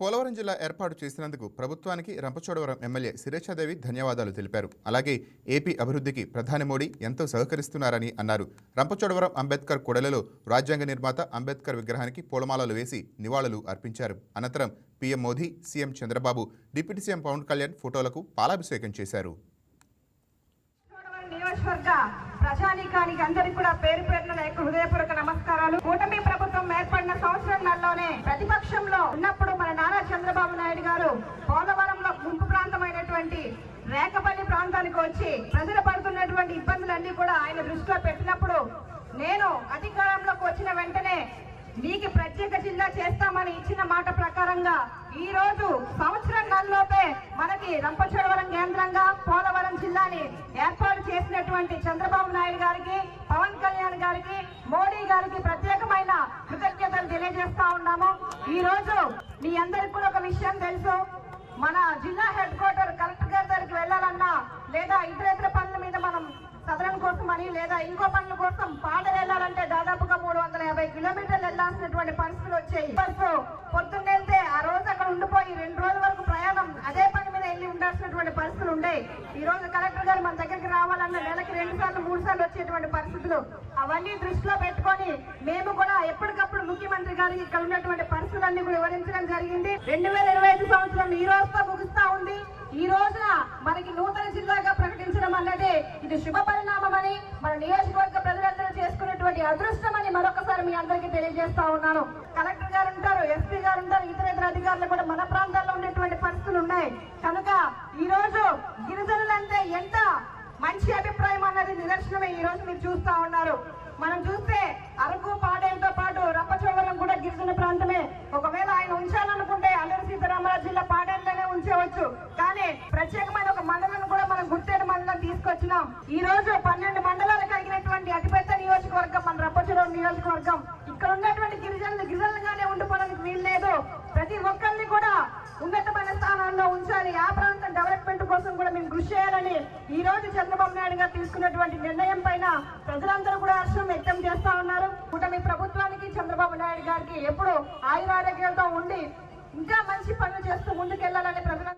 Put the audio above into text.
పోలవరం జిల్లా ఏర్పాటు చేసినందుకు ప్రభుత్వానికి రంపచోడవరం ఎమ్మెల్యే శిరేషాదేవి ధన్యవాదాలు తెలిపారు. అలాగే ఏపీ అభివృద్ధికి ప్రధాని మోడీ ఎంతో సహకరిస్తున్నారని అన్నారు. రంపచోడవరం అంబేద్కర్ కొడలలో రాజ్యాంగ నిర్మాత అంబేద్కర్ విగ్రహానికి పూలమాలలు వేసి నివాళులు అర్పించారు. అనంతరం PM Modi CM Chandrababu deputy CM Pawan Kalyan ఫోటోలకు పాలాభిషేకం చేశారు. నియోజకవర్గ ప్రజానీకానికి అందరికి కూడా పేరు పేరున హృదయపూర్వక నమస్కారాలు. కూటమి ప్రభుత్వం ఏర్పడిన సంవత్సరంలోనే ప్రతిపక్షంలో ఉన్న మన నారా చంద్రబాబు నాయుడు గారు పోలవరంలో ముంపు ప్రాంతమైనటువంటి రేకపల్లి ప్రాంతానికి వచ్చి ప్రజలు పడుతున్నటువంటి ఇబ్బందులన్నీ కూడా ఆయన దృష్టిలో పెట్టినప్పుడు నేను అధికారంలోకి వచ్చిన వెంటనే మీకు ప్రత్యేక జిల్లా చేస్తామని ఇచ్చిన మాట ప్రకారంగా ఈ రోజు సంవత్సరం నెలలోపే మనకి రంపచోడవరం కేంద్రంగా పోలవరం జిల్లాని ఏర్పాటు చేసినటువంటి చంద్రబాబు నాయుడు గారికి పవన్ కళ్యాణ్ గారికి మోడీ గారికి ప్రత్యేకమైన కృతజ్ఞతలు తెలియజేస్తా ఉన్నాము. ఈ రోజు మీ అందరికి కూడా ఒక విషయం తెలుసు మన జిల్లా హెడ్ క్వార్టర్ కలెక్టర్ గారి దగ్గరికి వెళ్ళాలన్నా లేదా ఇతర ఇతర పనుల మీద మనం సదరన్ లేదా ఇంకో పనుల కోసం పాట వెళ్ళాలంటే దాదాపుగా మూడు వందల యాభై కిలోమీటర్లు వెళ్ళాల్సినటువంటి పరిస్థితులు వచ్చాయి. బస్సు పొద్దున్న వెళ్తే ఆ రోజు అక్కడ ఉండిపోయి రెండు రోజుల వరకు ప్రయాణం అదే పని మీద వెళ్ళి ఉండాల్సినటువంటి పరిస్థితులు ఉండేవి ఈ రోజు కలెక్టర్ గారు మన దగ్గరికి రావాలన్న నెలకి రెండు సార్లు మూడు సార్లు వచ్చేటువంటి పరిస్థితులు. అవన్నీ దృష్టిలో పెట్టుకొని మేము కూడా ఎప్పటికప్పుడు ముఖ్యమంత్రి గారికి ఇక్కడ ఉన్నటువంటి పరిస్థితులన్నీ కూడా వివరించడం జరిగింది. రెండు వేల ఇరవై ఐదు సంవత్సరం ఈ రోజుతో ముగుస్తా ఉంది. ఈ రోజున మనకి నూతన జిల్లాగా ప్రకటించడం అన్నది ఇది శుభ మన నియోజకవర్గ ప్రజలందరూ చేసుకున్నటువంటి అదృష్టం అని మరొకసారి మీ అందరికీ తెలియజేస్తా ఉన్నాను. కలెక్టర్ గారు ఉంటారు ఎస్పీ గారు ఉంటారు ఇతర ఇతర అధికారులు కూడా మన ప్రాంతాల్లో ఉండేటువంటి పరిస్థితులు ఉన్నాయి. కనుక ఈ రోజు గిరిజనులంటే ఎంత మంచి అభిప్రాయం అన్నది నిదర్శనమే ఈ రోజు మీరు చూస్తా ఉన్నారు. మనం చూస్తే అరకు పాడేలతో పాటు రంపచోడవరం కూడా గిరిజన ప్రాంతమే. ఒకవేళ ఆయన ఉంచాలనుకుంటే అల్లూరి సీతారామరాజు జిల్లా పాడేరులోనే ఉంచవచ్చు. కానీ ప్రత్యేకమైన ఒక మండలం కూడా మనం గుర్తేరు మండలం తీసుకొచ్చినాం. ఈ రోజు పన్నెండు మండలం ఉన్నటువంటి అతిపెద్ద నియోజకవర్గం మన రంపచోడవరం నియోజకవర్గం. ఇక్కడ ఉన్నటువంటి గిరిజనులు గిరిజనులుగానే ఉండిపోవడానికి వీలు లేదు. ప్రతి ఒక్కరిని కూడా ఉన్నతమైన స్థానాల్లో ఉంచాలి. ఆ ప్రాంతం డెవలప్మెంట్ కోసం కూడా మేము కృషి చేయాలని ఈ రోజు చంద్రబాబు నాయుడు గారు తీసుకున్నటువంటి నిర్ణయం పైన ప్రజలందరూ కూడా హర్షం వ్యక్తం చేస్తా ఉన్నారు. కూటమి ప్రభుత్వానికి చంద్రబాబు నాయుడు గారికి ఎప్పుడు ఆయురారోగ్యాలతో ఉండి ఇంకా మంచి పనులు చేస్తూ ముందుకెళ్ళాలని ప్రజలు